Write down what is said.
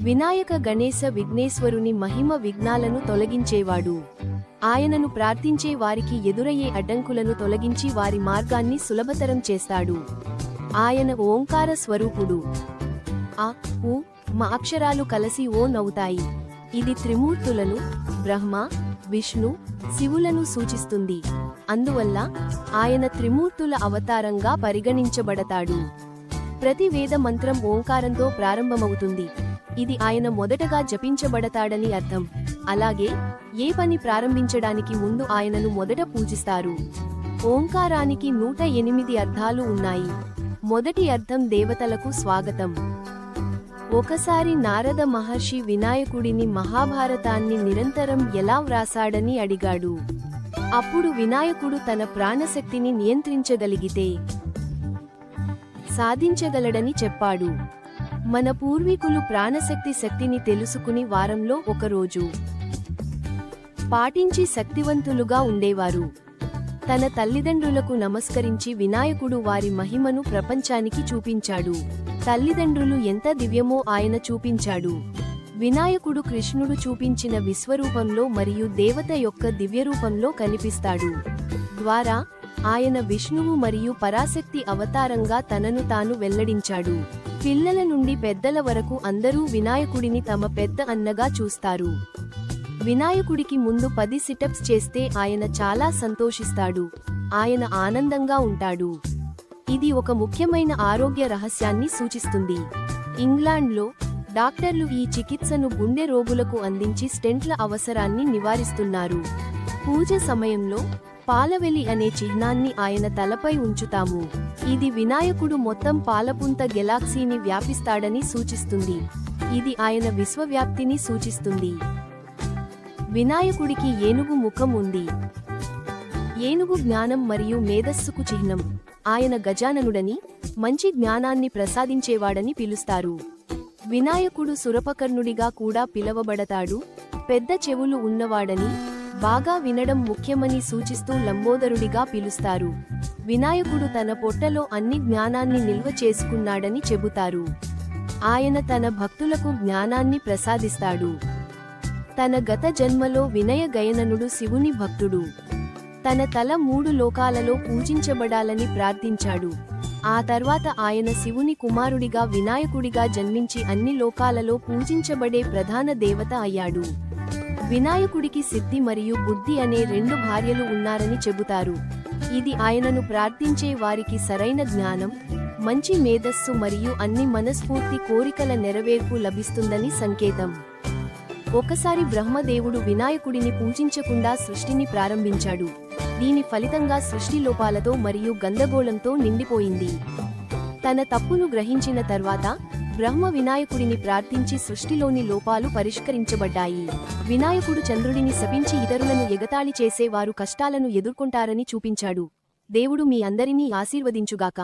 వినాయక గణేశ విఘ్నేశ్వరుని మహిమ విఘ్నాలను తొలగించేవాడు. ఆయనను ప్రార్థించే వారికి ఎదురయ్యే అడ్డంకులను తొలగించి వారి మార్గాన్ని సులభతరం చేస్తాడు. ఆయన ఓంకార స్వరూపుడు. ఆ ఉ మా అక్షరాలు కలిసి ఓ నవ్వుతాయి. ఇది త్రిమూర్తులను బ్రహ్మ విష్ణు శివులను సూచిస్తుంది. అందువల్ల ఆయన త్రిమూర్తుల అవతారంగా పరిగణించబడతాడు. ప్రతి వేద మంత్రం ఓంకారంతో ప్రారంభమవుతుంది. ఇది ఆయన మొదటగా జపించబడతాడని అర్థం. అలాగే ఏ పని ప్రారంభించడానికి ముందు ఆయనను మొదట పూజిస్తారు. ఓంకారానికి నూట ఎనిమిది అర్థాలు ఉన్నాయి. మొదటి అర్థం దేవతలకు స్వాగతం. ఒకసారి నారద మహర్షి వినాయకుడిని మహాభారతాన్ని నిరంతరం ఎలా వ్రాసాడని అడిగాడు. అప్పుడు వినాయకుడు తన ప్రాణశక్తిని నియంత్రించగలిగితే సాధించగలడని చెప్పాడు. మన పూర్వీకులు ప్రాణశక్తి శక్తిని తెలుసుకుని వారంలో ఒకరోజు పాటించి శక్తివంతులుగా ఉండేవారు. తన తల్లిదండ్రులకు నమస్కరించి వినాయకుడు వారి మహిమను ప్రపంచానికి చూపించాడు. తల్లిదండ్రులు ఎంత దివ్యమో ఆయన చూపించాడు. వినాయకుడు కృష్ణుడు చూపించిన విశ్వరూపంలో మరియు దేవత యొక్క దివ్యరూపంలో కనిపిస్తాడు. ద్వారా ఆయన విష్ణువు మరియు పరాశక్తి అవతారంగా తనను తాను వెల్లడించాడు. పిల్లల నుండి పెద్దల వరకు అందరూ వినాయకుడిని తమ పెద్ద అన్నగా చూస్తారు. వినాయకుడికి ముందు పది సిటప్స్ చేస్తే ఆయన చాలా సంతోషిస్తాడు. ఆయన ఆనందంగా ఉంటాడు. ఇది ఒక ముఖ్యమైన ఆరోగ్య రహస్యాన్ని సూచిస్తుంది. ఇంగ్లాండ్లో డాక్టర్లు ఈ చికిత్సను గుండె రోగులకు అందించి స్టెంట్ల అవసరాన్ని నివారిస్తున్నారు. పూజ సమయంలో పాలవెలి అనే చిహ్నాన్ని ఆయన తలపై ఉంచుతాము. ఇది వినాయకుడు మొత్తం పాలపుంత గెలాక్సీని వ్యాపిస్తాడని సూచిస్తుంది. ఇది ఆయన విశ్వవ్యాప్తిని సూచిస్తుంది. వినాయకుడికి ఏనుగు ముఖం ఉంది. ఏనుగు జ్ఞానం మరియు మేధస్సుకు చిహ్నం. ఆయన గజాననుడని మంచి జ్ఞానాన్ని ప్రసాదించేవాడని పిలుస్తారు. వినాయకుడు సురపకర్ణుడిగా కూడా పిలవబడతాడు. పెద్ద చెవులు ఉన్నవాడని బాగా వినడం ముఖ్యమని సూచిస్తూ లంబోదరుడిగా పిలుస్తారు. వినాయకుడు తన పొట్టలో అన్ని జ్ఞానాన్ని నిల్వ చేసుకున్నాడని చెబుతారు. ఆయన తన భక్తులకు జ్ఞానాన్ని ప్రసాదిస్తాడు. తన గత జన్మలో వినయ గయననుడు శివుని భక్తుడు. తన తల మూడు లోకాలలో పూజించబడాలని ప్రార్థించాడు. ఆ తర్వాత ఆయన శివుని కుమారుడిగా వినాయకుడిగా జన్మించి అన్ని లోకాలలో పూజించబడే ప్రధాన దేవత అయ్యాడు. వినాయకుడికి సిద్ధి మరియు బుద్ధి అనే రెండు భార్యలు ఉన్నారని చెబుతారు. ఇది ఆయనను ప్రార్థించే వారికి సరైన జ్ఞానం మంచి మేధస్సు మరియు అన్ని మనస్ఫూర్తి కోరికల నెరవేర్పు లభిస్తుందని సంకేతం. ఒకసారి బ్రహ్మదేవుడు వినాయకుడిని పూజించకుండా సృష్టిని ప్రారంభించాడు. దీని ఫలితంగా సృష్టి లోపాలతో మరియు గందగోళంతో నిండిపోయింది. తన తప్పును గ్రహించిన తర్వాత బ్రహ్మ వినాయకుడిని ప్రార్థించి సృష్టిలోని లోపాలు పరిష్కరించబడ్డాయి. వినాయకుడు చంద్రుడిని శపించి ఇతరులను ఎగతాళి చేసే వారు కష్టాలను ఎదుర్కొంటారని చూపించాడు. దేవుడు మీ అందరినీ ఆశీర్వదించుగాక.